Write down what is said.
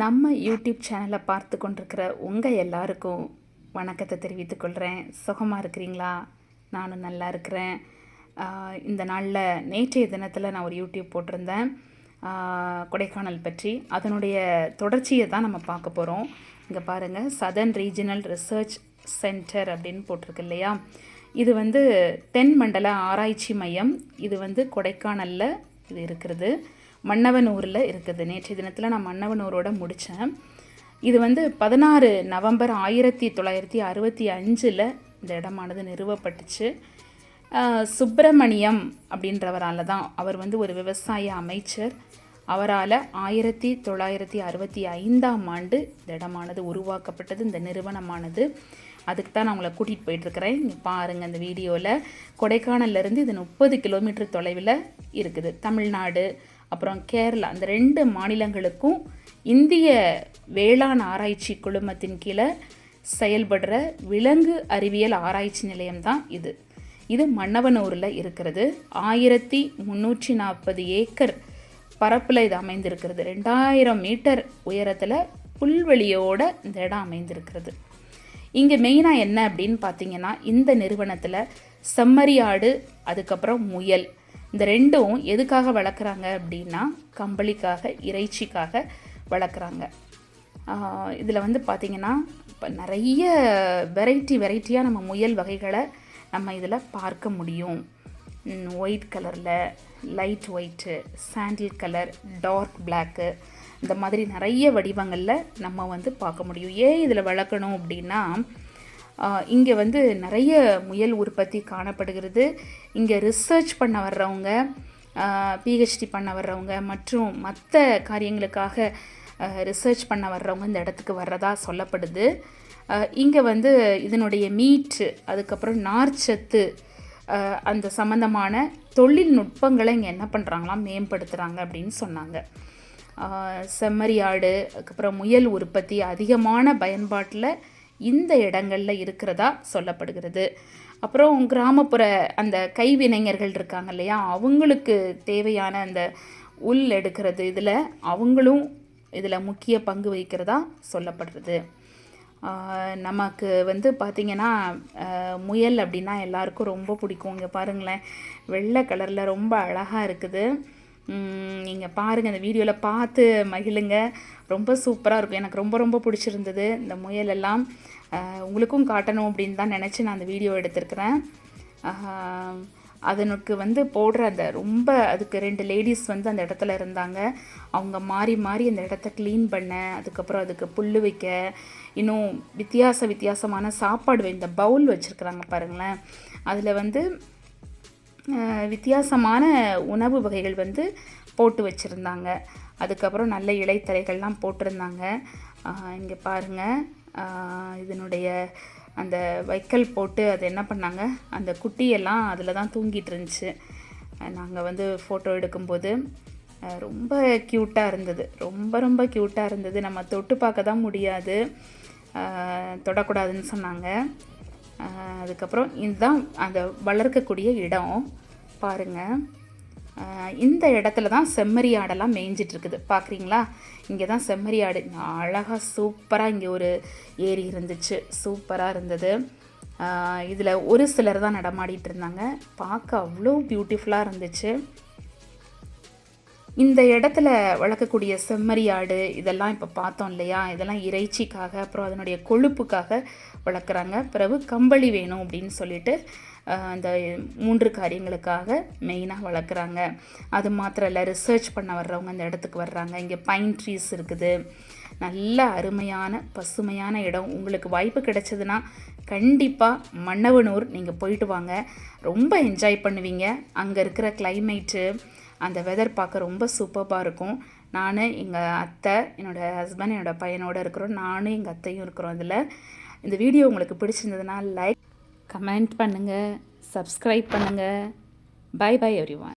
நம்ம யூடியூப் சேனலை பார்த்து கொண்டிருக்கிற உங்கள் எல்லாருக்கும் வணக்கத்தை தெரிவித்துக்கொள்கிறேன் சுகமாக இருக்கிறீங்களா? நானும் நல்லா இருக்கிறேன். இந்த நாளில் நேற்றைய தினத்தில் நான் ஒரு யூடியூப் போட்டிருந்தேன். கொடைக்கானல் பற்றி. அதனுடைய தொடர்ச்சியை தான் நம்ம பார்க்க போகிறோம் இங்கே பாருங்கள் சதர்ன் ரீஜனல் ரிசர்ச் சென்டர் அப்படின்னு போட்டிருக்கு இல்லையா? இது வந்து தென் மண்டல ஆராய்ச்சி மையம். இது வந்து கொடைக்கானலில் இது இருக்கிறது. மன்னவனூரில் இருக்குது. நேற்றைய தினத்தில் நான் மன்னவனூரோட முடித்தேன் இது வந்து பதினாறு நவம்பர் ஆயிரத்தி தொள்ளாயிரத்தி அறுபத்தி அஞ்சில் இந்த இடமானது நிறுவப்பட்டுச்சு. சுப்பிரமணியம் அப்படின்றவரால் தான் அவர் வந்து ஒரு விவசாய அமைச்சர். அவரால் ஆயிரத்தி தொள்ளாயிரத்தி அறுபத்தி ஐந்தாம் ஆண்டு இந்த இடமானது உருவாக்கப்பட்டது இந்த நிறுவனமானது. அதுக்கு தான் நான் உங்களை கூட்டிகிட்டு போயிட்டுருக்கிறேன் இங்கே பாருங்கள் இந்த வீடியோவில் கொடைக்கானல்லேருந்து இது முப்பது கிலோமீட்டர் தொலைவில் இருக்குது. தமிழ்நாடு அப்புறம் கேரளா அந்த ரெண்டு மாநிலங்களுக்கும் இந்திய வேளாண் ஆராய்ச்சி குழுமத்தின் கீழே செயல்படுற விலங்கு அறிவியல் ஆராய்ச்சி நிலையம் தான் இது. இது மன்னவனூரில் இருக்கிறது. ஆயிரத்தி முந்நூற்றி நாற்பது ஏக்கர் பரப்பில் இது அமைந்திருக்கிறது. ரெண்டாயிரம் மீட்டர் உயரத்தில் புல்வெளியோட இந்த இடம் அமைந்திருக்கிறது. இங்கே மெயினாக என்ன அப்படின்னு பார்த்தீங்கன்னா இந்த நிறுவனத்தில் செம்மறியாடு அதுக்கப்புறம் முயல் இந்த ரெண்டும் எதுக்காக வளர்க்குறாங்க அப்படின்னா கம்பளிக்காக இறைச்சிக்காக வளர்க்குறாங்க. இதில் வந்து பார்த்திங்கன்னா இப்போ நிறைய வெரைட்டி வெரைட்டியாக நம்ம முயல் வகைகளை நம்ம இதில் பார்க்க முடியும். ஒயிட் கலரில் light white sandal colour dark black இந்த மாதிரி நிறைய வடிவங்களில் நம்ம வந்து பார்க்க முடியும். ஏன் இதில் வளர்க்கணும் அப்படின்னா இங்கே வந்து நிறைய முயல் உற்பத்தி காணப்படுகிறது. இங்கே ரிசர்ச் பண்ண வர்றவங்க பிஹெச்டி பண்ண வர்றவங்க மற்றும் மற்ற காரியங்களுக்காக ரிசர்ச் பண்ண வர்றவங்க இந்த இடத்துக்கு வர்றதா சொல்லப்படுது. இங்கே வந்து இதனுடைய மீட்டு அதுக்கப்புறம் நார்ச்சத்து அந்த சம்மந்தமான தொழில்நுட்பங்களை இங்கே என்ன பண்ணுறாங்களாம் மேம்படுத்துகிறாங்க அப்படின்னு சொன்னாங்க. செம்மறியாடு அதுக்கப்புறம் முயல் உற்பத்தி அதிகமான பயன்பாட்டில் இந்த இடங்களில் இருக்கிறதா சொல்லப்படுகிறது. அப்புறம் கிராமப்புற அந்த கைவினைஞர்கள் இருக்காங்க இல்லையா? அவங்களுக்கு தேவையான அந்த உள் எடுக்கிறது இதில் அவங்களும் இதில் முக்கிய பங்கு வகிக்கிறதா சொல்லப்படுறது. நமக்கு வந்து பார்த்திங்கன்னா முயல் அப்படின்னா எல்லாருக்கும் ரொம்ப பிடிக்கும். இங்கே பாருங்களேன் வெள்ளை கலரில் ரொம்ப அழகாக இருக்குது. நீங்கள் பாருங்கள் இந்த வீடியோவில் பார்த்து மகிழுங்க. ரொம்ப சூப்பராக இருக்கும். எனக்கு ரொம்ப ரொம்ப பிடிச்சிருந்தது இந்த முயல் எல்லாம். உங்களுக்கும் காட்டணும் அப்படின்னு தான் நினச்சி நான் அந்த வீடியோ எடுத்திருக்கிறேன். அதனுக்கு வந்து போடுற அந்த ரொம்ப அதுக்கு ரெண்டு லேடிஸ் வந்து அந்த இடத்துல இருந்தாங்க. அவங்க மாறி மாறி அந்த இடத்த க்ளீன் பண்ண அதுக்கப்புறம் அதுக்கு புல் வைக்க இன்னும் வித்தியாச வித்தியாசமான சாப்பாடு இந்த பவுல் வச்சுருக்குறாங்க பாருங்களேன். அதில் வந்து வித்தியாசமான உணவு வகைகள் வந்து போட்டு வச்சுருந்தாங்க. அதுக்கப்புறம் நல்ல இலைத்தலைகள்லாம் போட்டிருந்தாங்க. இங்கே பாருங்கள் இதனுடைய அந்த வைக்கல் போட்டு அது என்ன பண்ணாங்க? அந்த குட்டியெல்லாம் அதில் தான் தூங்கிட்டு இருந்துச்சு. நாங்கள் வந்து ஃபோட்டோ எடுக்கும்போது ரொம்ப க்யூட்டாக இருந்தது. ரொம்ப ரொம்ப க்யூட்டாக இருந்தது. நம்ம தொட்டு பார்க்க தான் முடியாது. தொடக்கூடாதுன்னு சொன்னாங்க. அதுக்கப்புறம் இதுதான் அந்த வளர்க்கக்கூடிய இடம். பாருங்கள் இந்த இடத்துல தான் செம்மறி ஆடெல்லாம் மேய்ஞ்சிட்டு இருக்குது. பார்க்குறீங்களா இங்கே தான் செம்மறி ஆடு. அழகாக சூப்பராக இங்கே ஒரு ஏரி இருந்துச்சு. சூப்பராக இருந்தது. இதில் ஒரு சிலர் தான் நடமாடிட்டு இருந்தாங்க. பார்க்க அவ்வளோ பியூட்டிஃபுல்லாக இருந்துச்சு. இந்த இடத்துல வளர்க்கக்கூடிய செம்மறி ஆடு இதெல்லாம் இப்போ பார்த்தோம் இல்லையா? இதெல்லாம் இறைச்சிக்காக அப்புறம் அதனுடைய கொழுப்புக்காக வளர்க்குறாங்க. பிறகு கம்பளி வேணும் அப்படின்னு சொல்லிட்டு அந்த மூன்று காரியங்களுக்காக மெயினாக வளர்க்குறாங்க. அது மாத்திரம் இல்லை ரிசர்ச் பண்ண வர்றவங்க அந்த இடத்துக்கு வர்றாங்க. இங்கே பைன் ட்ரீஸ் இருக்குது. நல்ல அருமையான பசுமையான இடம். உங்களுக்கு வாய்ப்பு கிடைச்சதுன்னா கண்டிப்பாக மன்னவனூர் நீங்கள் போயிட்டு வாங்க. ரொம்ப என்ஜாய் பண்ணுவீங்க. அங்கே இருக்கிற கிளைமேட்டு அந்த வெதர் பார்க்க ரொம்ப சூப்பராக இருக்கும். நான் எங்கள் அத்தை என்னோடய ஹஸ்பண்ட் என்னோடய பையனோட இருக்கிறோம். நானும் எங்கள் அத்தையும் இருக்கிறோம் இதில் இந்த வீடியோ உங்களுக்கு பிடிச்சிருந்ததுன்னா லைக் கமெண்ட் பண்ணுங்கள் சப்ஸ்கிரைப் பண்ணுங்கள் பை பை எவ்ரி